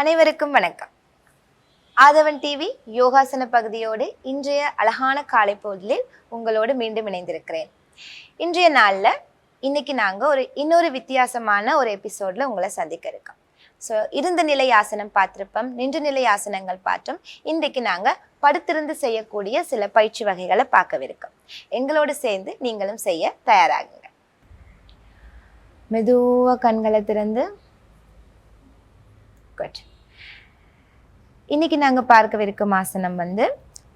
அனைவருக்கும் வணக்கம். ஆதவன் டிவி யோகாசன பகுதியோடு இன்றைய அழகான காலை பொருளில் உங்களோடு மீண்டும் இணைந்திருக்கிறேன். இன்றைய நாளில் இன்னைக்கு நாங்கள் ஒரு இன்னொரு வித்தியாசமான ஒரு எபிசோடில் உங்களை சந்திக்க இருக்கோம். ஸோ இருந்த நிலை ஆசனம் பார்த்துருப்போம் நின்று நிலை ஆசனங்கள் பார்த்தோம் இன்றைக்கு நாங்கள் படுத்திருந்து செய்யக்கூடிய சில பயிற்சி வகைகளை பார்க்கவிருக்கோம். எங்களோடு சேர்ந்து நீங்களும் செய்ய தயாராகுங்க. மெதுவாக கண்களை திறந்து. குட் இன்னைக்கு நாங்கள் பார்க்கவிருக்கும் ஆசனம் வந்து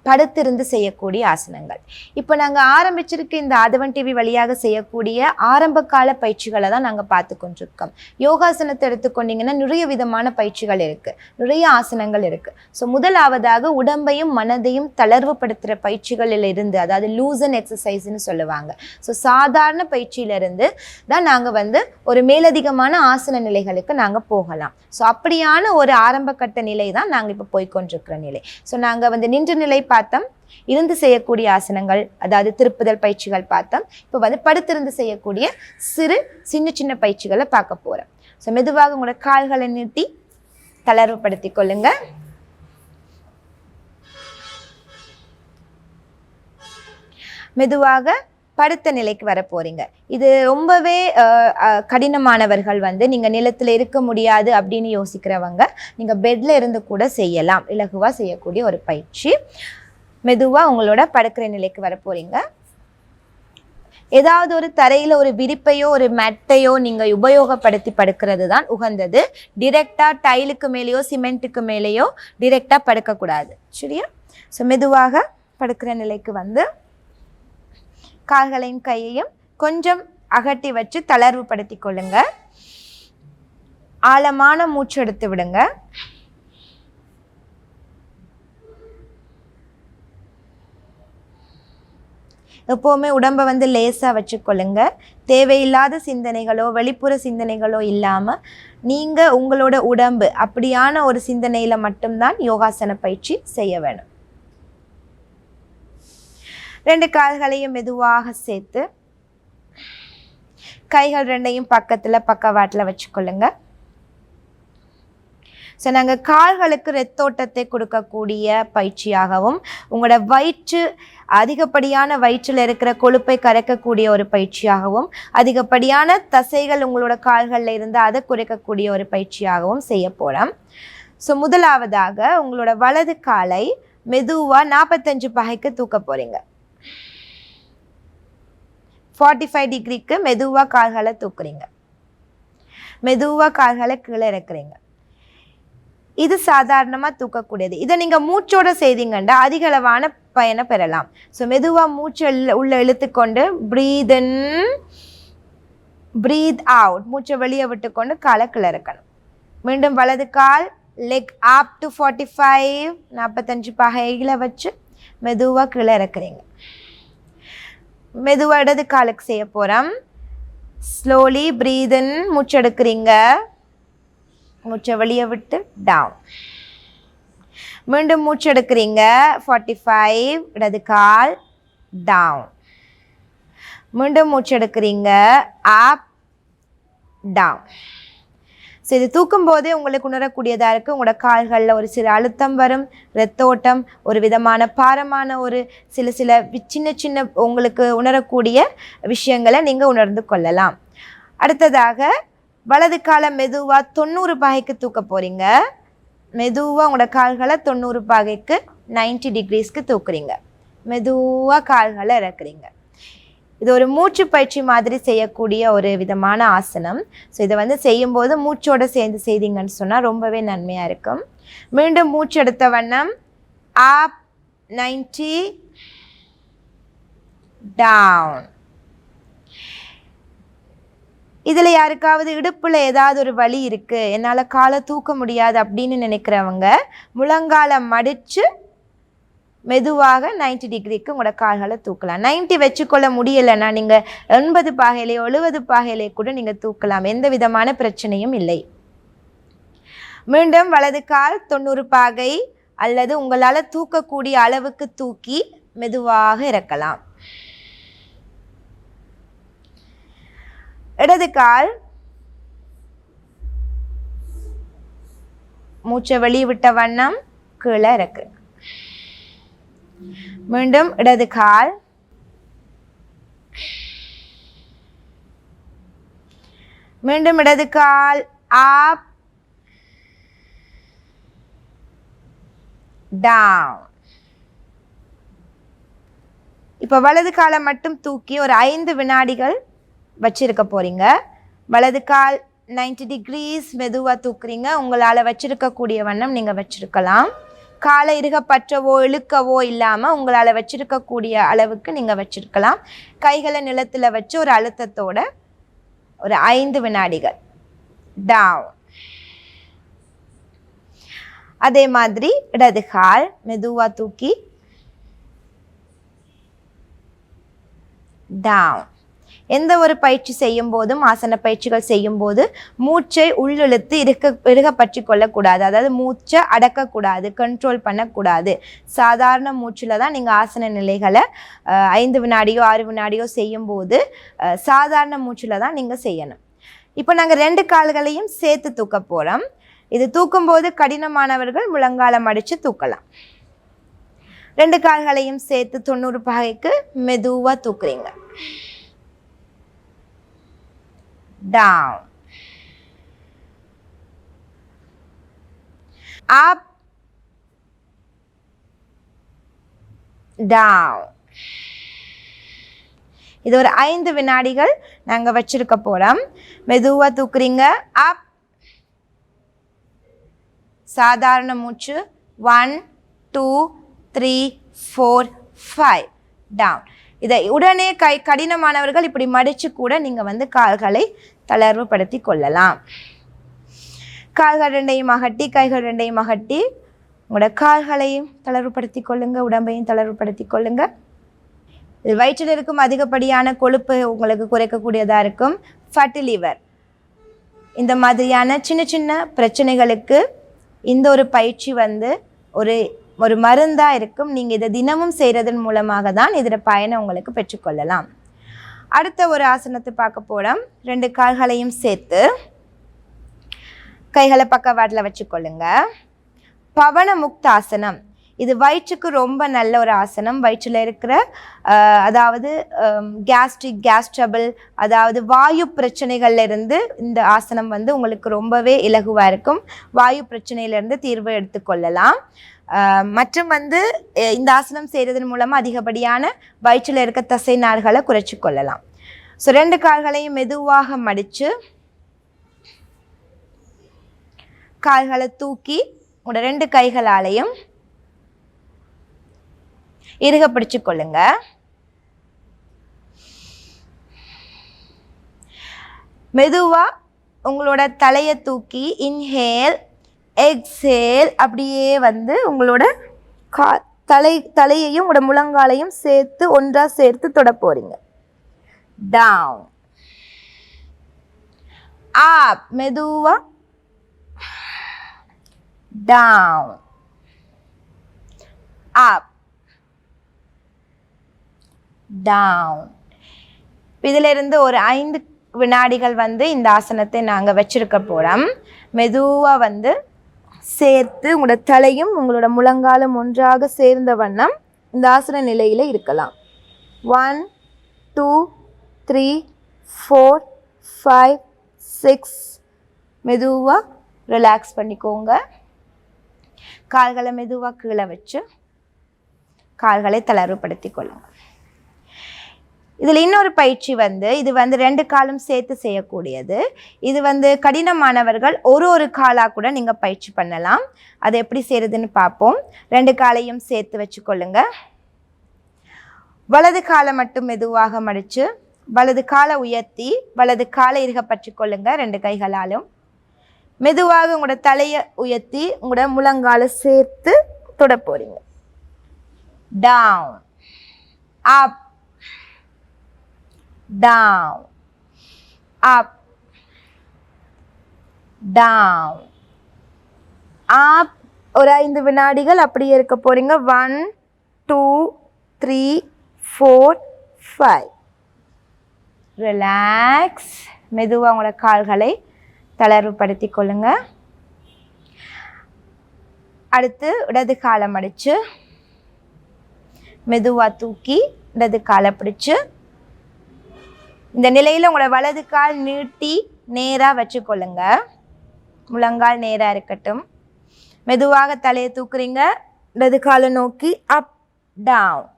படுத்திருந்து செய்யக்கூடிய ஆசனங்கள். இப்போ நாங்கள் ஆரம்பிச்சிருக்க இந்த ஆதவன் டிவி வழியாக செய்யக்கூடிய ஆரம்ப கால பயிற்சிகளை தான் நாங்கள் பார்த்து கொண்டிருக்கோம். யோகாசனத்தை எடுத்துக்கொண்டீங்கன்னா நிறைய விதமான பயிற்சிகள் இருக்குது நிறைய ஆசனங்கள் இருக்குது ஸோ முதலாவதாக உடம்பையும் மனதையும் தளர்வுபடுத்துகிற பயிற்சிகளில் இருந்து அதாவது லூசன் எக்ஸசைஸ்னு சொல்லுவாங்க. ஸோ சாதாரண பயிற்சியிலிருந்து தான் நாங்கள் வந்து ஒரு மேலதிகமான ஆசன நிலைகளுக்கு நாங்கள் போகலாம். ஸோ அப்படியான ஒரு ஆரம்ப கட்ட நிலை தான் நாங்கள் இப்போ போய்க்கொண்டிருக்கிற நிலை. ஸோ நாங்கள் வந்து நின்று நிலை பார்த்தோம் இருந்து செய்யக்கூடிய ஆசனங்கள் அதாவது திருப்புதல் பயிற்சிகள் பார்த்தோம் இப்போ வந்து படுத்திருந்து செய்யக்கூடிய சிறு சின்ன சின்ன பயிற்சிகளை பார்க்க போகிறோம் ஸோ மெதுவாக உங்களோட கால்களை நீட்டி தளர்வுபடுத்தி கொள்ளுங்க. மெதுவாக படுத்த நிலைக்கு வர போறீங்க. இது ரொம்பவே அஹ், கடினமானவர்கள் வந்து நீங்க நிலத்துல இருக்க முடியாது அப்படின்னு யோசிக்கிறவங்க நீங்க பெட்ல இருந்து கூட செய்யலாம். இலகுவா செய்யக்கூடிய ஒரு பயிற்சி. மெதுவாக உங்களோட படுக்கிற நிலைக்கு வர ஏதாவது ஒரு தரையில ஒரு விரிப்பையோ ஒரு மெட்டையோ நீங்க உபயோகப்படுத்தி படுக்கிறது தான் உகந்தது. டிரெக்டா டைலுக்கு மேலேயோ சிமெண்ட்டுக்கு மேலேயோ டிரெக்டா படுக்கக்கூடாது. சரியா? ஸோ மெதுவாக படுக்கிற நிலைக்கு வந்து கால்களையும் கையையும் கொஞ்சம் அகட்டி வச்சு தளர்வுபடுத்தி கொள்ளுங்க. ஆழமான மூச்சு எடுத்து விடுங்க. எப்போவுமே உடம்பை வந்து லேசாக வச்சுக்கொள்ளுங்க. தேவையில்லாத சிந்தனைகளோ வெளிப்புற சிந்தனைகளோ இல்லாமல் நீங்கள் உங்களோட உடம்பு அப்படியான ஒரு சிந்தனையில் மட்டும்தான் யோகாசன பயிற்சி செய்ய வேணும். ரெண்டு கால்களையும் மெதுவாக சேர்த்து கைகள் ரெண்டையும் பக்கத்தில் பக்கவாட்டில் வச்சுக்கொள்ளுங்கள் ஸோ நாங்கள் கால்களுக்கு ரத்தோட்டத்தை கொடுக்கக்கூடிய பயிற்சியாகவும் உங்களோட வயிற்று அதிகப்படியான வயிற்றில் இருக்கிற கொழுப்பை கரைக்கக்கூடிய ஒரு பயிற்சியாகவும் அதிகப்படியான தசைகள் உங்களோட கால்களில் இருந்து அதை குறைக்கக்கூடிய ஒரு பயிற்சியாகவும் செய்ய போகிறோம் ஸோ முதலாவதாக உங்களோட வலது காலை மெதுவாக நாற்பத்தஞ்சு பகைக்கு தூக்க போகிறீங்க ஃபார்ட்டி ஃபைவ் டிகிரிக்கு மெதுவாக கால்களை தூக்குறீங்க. மெதுவாக கால்களை கீழே இறக்குறீங்க. இது சாதாரணமாக தூக்கக்கூடியது. இதை நீங்கள் மூச்சோட செய்தீங்கன்னா அதிக அளவான பயனை பெறலாம். ஸோ மெதுவாக மூச்சு உள்ள- இழுத்துக்கொண்டு ப்ரீதன் ப்ரீத் அவுட் மூச்சை வெளியே விட்டுக்கொண்டு காலை கிளறக்கணும் மீண்டும் வலது கால் leg up to forty five நாற்பத்தஞ்சு பகைகளை வச்சு மெதுவாக கீழே இறக்குறீங்க. மெதுவாக இடது காலுக்கு செய்ய போகிறோம் ஸ்லோலி ப்ரீதன் மூச்சு எடுக்கிறீங்க. மூச்சை வெளியே விட்டு டவுன் மீண்டும் மூச்சு எடுக்கிறீங்க ஃபார்ட்டி ஃபைவ் இடது கால் டவுன் மீண்டும் மூச்சு எடுக்கிறீங்க அப் டவுன் ஸோ இது தூக்கும் போதே உங்களுக்கு உணரக்கூடியதாக இருக்குது உங்களோட கால்களில் ஒரு சில அழுத்தம் வரும். ரத்தோட்டம் ஒரு விதமான பாரமான ஒரு சில சில வி- சின்ன சின்ன உங்களுக்கு உணரக்கூடிய விஷயங்களை நீங்கள் உணர்ந்து கொள்ளலாம். அடுத்ததாக வலது காலை மெதுவாக தொண்ணூறு பாகைக்கு தூக்க போகிறீங்க மெதுவாக உங்களோட கால்களை தொண்ணூறு பாகைக்கு 90 டிகிரிஸ்க்கு தூக்குறீங்க. மெதுவாக கால்களை இறக்குறீங்க. இது ஒரு மூச்சு பயிற்சி மாதிரி செய்யக்கூடிய ஒரு விதமான ஆசனம். ஸோ இதை வந்து செய்யும்போது மூச்சோடு சேர்ந்து செய்தீங்கன்னு சொன்னால் ரொம்பவே நன்மையாக இருக்கும். மீண்டும் மூச்சு எடுத்த வண்ணம் ஆப் நைன்டி டவுன். இதில் யாருக்காவது இடுப்பில் ஏதாவது ஒரு வலி இருக்குது என்னால் காலை தூக்க முடியாது அப்படின்னு நினைக்கிறவங்க முழங்காலை மடித்து மெதுவாக 90 டிகிரிக்கு உங்களோட கால்களை தூக்கலாம். 90 வச்சுக்கொள்ள முடியலைன்னா நீங்கள் எண்பது பாகையிலே எழுபது பாகையிலே கூட நீங்கள் தூக்கலாம். எந்த விதமான பிரச்சனையும் இல்லை. மீண்டும் வலது கால் தொண்ணூறு பாகை அல்லது உங்களால் தூக்கக்கூடிய அளவுக்கு தூக்கி மெதுவாக இறக்கலாம். இடது கால். மூச்சை வெளிவிட்ட வண்ணம் கீழே இருக்கு மீண்டும் இடது கால். மீண்டும் இடது கால். ஆப். டவுன். இப்போ வலது காலை மட்டும் தூக்கி ஒரு ஐந்து வினாடிகள் வச்சிருக்க போகிறீங்க வலது கால் 90 டிகிரிஸ் மெதுவாக தூக்குறீங்க. உங்களால் வச்சிருக்கக்கூடிய வண்ணம் நீங்கள் வச்சுருக்கலாம். காலை இருக பற்றவோ இழுக்கவோ இல்லாமல் உங்களால் வச்சிருக்கக்கூடிய அளவுக்கு நீங்கள் வச்சுருக்கலாம். கைகளை நிலத்தில் வச்சு ஒரு அழுத்தத்தோட ஒரு ஐந்து வினாடிகள். டவுன் அதே மாதிரி இடது கால் மெதுவாக தூக்கி. டவுன் எந்த ஒரு பயிற்சி செய்யும் போதும் ஆசன பயிற்சிகள் செய்யும் போது மூச்சை உள்ளிழுத்து இருக்க இருக பற்றி கொள்ளக்கூடாது. அதாவது மூச்சை அடக்கக்கூடாது கண்ட்ரோல் பண்ணக்கூடாது. சாதாரண மூச்சில் தான் நீங்கள் ஆசன நிலைகளை ஐந்து வினாடியோ ஆறு வினாடியோ செய்யும்போது போது சாதாரண மூச்சில் தான் நீங்கள் செய்யணும். இப்போ நாங்கள் ரெண்டு கால்களையும் சேர்த்து தூக்க போகிறோம் இது தூக்கும்போது கடினமானவர்கள் முழங்காலம் அடித்து தூக்கலாம். ரெண்டு கால்களையும் சேர்த்து தொண்ணூறு பகைக்கு மெதுவாக தூக்குறீங்க. Down. Up down. இது ஒரு ஐந்து வினாடிகள் நாங்கள் வச்சிருக்க போகிறோம் மெதுவாக தூக்குறீங்க. அப் சாதாரண மூச்சு. One two three four five down இதை உடனே கை கடினமானவர்கள் இப்படி மடித்து கூட நீங்கள் வந்து கால்களை தளர்வுபடுத்தி கொள்ளலாம். கால்கள் ரெண்டையும் அகட்டி கைகள் ரெண்டையும் அகட்டி உங்களோட கால்களையும் தளர்வுபடுத்தி கொள்ளுங்க உடம்பையும் தளர்வுபடுத்தி கொள்ளுங்க. இது வயிற்றில் இருக்கும் அதிகப்படியான கொழுப்பு உங்களுக்கு குறைக்கக்கூடியதாக இருக்கும் ஃபட்டு லிவர் இந்த மாதிரியான சின்ன சின்ன பிரச்சனைகளுக்கு இந்த ஒரு பயிற்சி வந்து ஒரு ஒரு மருந்தாக இருக்கும். நீங்கள் இதை தினமும் செய்கிறதன் மூலமாக தான் இதில் பயனை உங்களுக்கு பெற்றுக்கொள்ளலாம் அடுத்த ஒரு ஆசனத்தை பார்க்க போகிறோம் ரெண்டு கால்களையும் சேர்த்து கைகளை பக்கவாட்டில் வச்சுக்கொள்ளுங்க. பவன முக்தாசனம் இது வயிற்றுக்கு ரொம்ப நல்ல ஒரு ஆசனம். வயிற்றில் இருக்கிற அதாவது கேஸ்ட்ரிக் கேஸ் ட்ரபிள் அதாவது வாயு பிரச்சனைகள்லேருந்து இந்த ஆசனம் வந்து உங்களுக்கு ரொம்பவே இலகுவாக இருக்கும். வாயு பிரச்சனையிலேருந்து தீர்வு எடுத்துக்கொள்ளலாம் மற்றும் வந்து இந்த ஆசனம் செய்கிறதன் மூலமாக அதிகப்படியான வயிற்றில் இருக்க தசை நார்களை குறைச்சி கொள்ளலாம். ஸோ ரெண்டு கால்களையும் மெதுவாக மடித்து கால்களை தூக்கி உங்களோட ரெண்டு கைகளாலையும் இறுக பிடிச்சு கொள்ளுங்க. மெதுவா உங்களோட தலையை தூக்கி இன்ஹேல் எக்ஸேல் அப்படியே வந்து உங்களோட கா தலை தலையையும் உங்களோட முழங்காலையும் சேர்த்து ஒன்றா சேர்த்து தொட போறீங்க. டவுன் ஆப் மெதுவா. டவுன் ஆப் டவுன் இதிலிருந்து ஒரு ஐந்து வினாடிகள் வந்து இந்த ஆசனத்தை நாங்கள் வச்சுருக்க போகிறோம் மெதுவாக வந்து சேர்த்து உங்களோட தலையும் உங்களோட முழங்காலும் ஒன்றாக சேர்ந்த வண்ணம் இந்த ஆசன நிலையில் இருக்கலாம். One two three four five six மெதுவாக ரிலாக்ஸ் பண்ணிக்கோங்க. கால்களை மெதுவாக கீழே வச்சு கால்களை தளர்வுபடுத்தி கொள்ளுங்கள் இதில் இன்னொரு பயிற்சி வந்து இது வந்து ரெண்டு காலும் சேர்த்து செய்யக்கூடியது. இது வந்து கடினமானவர்கள் ஒரு ஒரு காலாக கூட நீங்கள் பயிற்சி பண்ணலாம். அது எப்படி செய்கிறதுன்னு பார்ப்போம். ரெண்டு காலையும் சேர்த்து வச்சுக்கொள்ளுங்க. வலது காலை மட்டும் மெதுவாக மடித்து வலது காலை உயர்த்தி வலது காலை இருக பற்றி கொள்ளுங்க ரெண்டு கைகளாலும். மெதுவாக உங்களோட தலையை உயர்த்தி உங்களோட முழங்கால சேர்த்து தொட போறீங்க down up down up down. Up ஒரு ஐந்து வினாடிகள் அப்படியே இருக்க போறீங்க. One two three four five relax மெதுவாக உங்களோட கால்களை தளர்வுபடுத்தி கொள்ளுங்க. அடுத்து இடது காலை மடிச்சு. மெதுவாக தூக்கி இடது காலை பிடிச்சு. இந்த நிலையில் உங்களோட வலது கால் நீட்டி நேராக வச்சுக்கொள்ளுங்க. முழங்கால் நேராக இருக்கட்டும். மெதுவாக தலையை தூக்குறீங்க. இடது காலை நோக்கி up down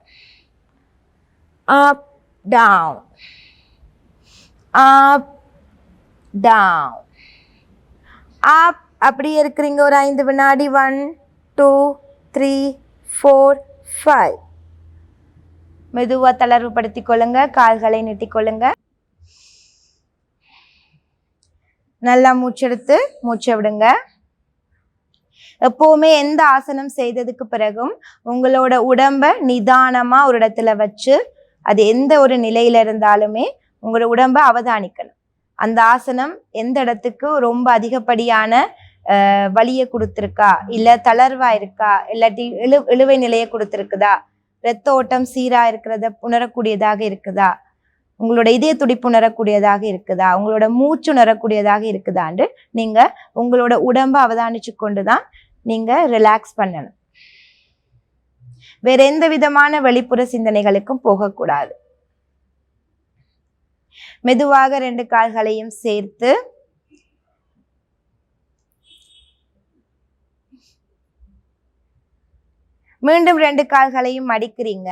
up down up down up அப்படியே இருக்கிறீங்க. ஒரு ஐந்து வினாடி. One two three four five மெதுவாக தளர்வுபடுத்திக் கொள்ளுங்க கால்களை நீட்டிக்கொள்ளுங்க. நல்லா மூச்செடுத்து மூச்சை விடுங்க. எப்போவுமே எந்த ஆசனம் செய்ததுக்கு பிறகும் உங்களோட உடம்ப நிதானமா ஒரு இடத்துல வச்சு அது எந்த ஒரு நிலையில இருந்தாலுமே உங்களோட உடம்ப அவதானிக்கணும். அந்த ஆசனம் எந்த இடத்துக்கு ரொம்ப அதிகப்படியான வலியை கொடுத்துருக்கா? இல்லை தளர்வா இருக்கா? இல்லாட்டி இழு இழுவை நிலையை கொடுத்துருக்குதா? இரத்த ஓட்டம் சீரா இருக்கிறத உணரக்கூடியதாக இருக்குதா? உங்களோட இதய துடிப்பு உணரக்கூடியதாக இருக்குதா? உங்களோட மூச்சு உணரக்கூடியதாக இருக்குதான்னு நீங்க உங்களோட உடம்பை அவதானிச்சு கொண்டுதான் நீங்க ரிலாக்ஸ் பண்ணணும். வேற எந்த விதமான வெளிப்புற சிந்தனைகளுக்கும் போகக்கூடாது. மெதுவாக ரெண்டு கால்களையும் சேர்த்து மீண்டும் ரெண்டு கால்களையும் மடிக்கிறீங்க.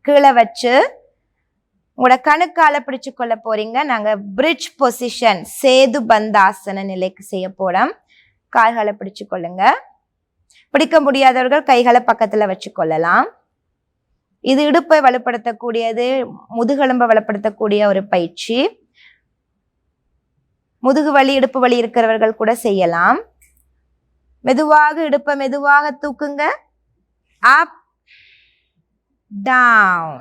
கீழே வச்சு உங்களோட கணுக்கால பிடிச்சு கொள்ள போறீங்க. நாங்க பிரிட்ஜ் பொசிஷன் சேது பந்தாசன நிலைக்கு செய்ய போறோம். கால்களை பிடிச்சு கொள்ளுங்க. பிடிக்க முடியாதவர்கள் கைகளை பக்கத்துல வச்சு கொள்ளலாம். இது இடுப்பை வலுப்படுத்தக்கூடியது முதுகெலும்பை வலுப்படுத்தக்கூடிய ஒரு பயிற்சி. முதுகு வலி இடுப்பு வலி இருக்கிறவர்கள் கூட செய்யலாம். மெதுவாக இடுப்பை மெதுவாக தூக்குங்க. அப் டவுன்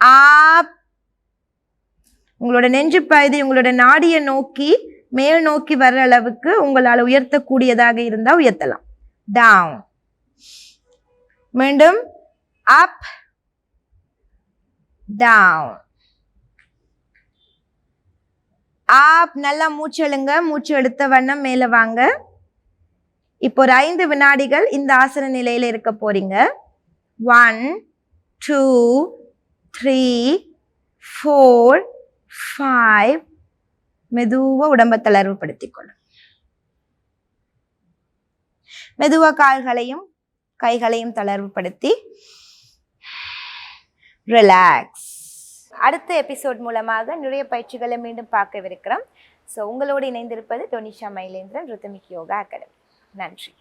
ஆப் உங்களோட நெஞ்சு பகுதி உங்களோட நாடியை நோக்கி மேல் நோக்கி வர்ற அளவுக்கு உங்களால் உயர்த்தக்கூடியதாக இருந்தால் உயர்த்தலாம். டவுன் மீண்டும் அப் டவுன் ஆப் நல்லா மூச்சு எழுங்க. மூச்சு எடுத்த வண்ணம் மேலே வாங்க. இப்போ ஒரு ஐந்து வினாடிகள் இந்த ஆசன நிலையில இருக்க போறீங்க. One two three four five மெதுவாக உடம்பை தளர்வுபடுத்திக்கொள்ளும் மெதுவாக கால்களையும் கைகளையும் தளர்வுபடுத்தி ரிலாக்ஸ் அடுத்த எபிசோட் மூலமாக நிறைய பயிற்சிகளை மீண்டும் பார்க்கவிருக்கிறோம். ஸோ உங்களோடு இணைந்திருப்பது டொனிஷா மயிலேந்திரன் ருத்தமிக் யோகா அகாடமி. நன்றி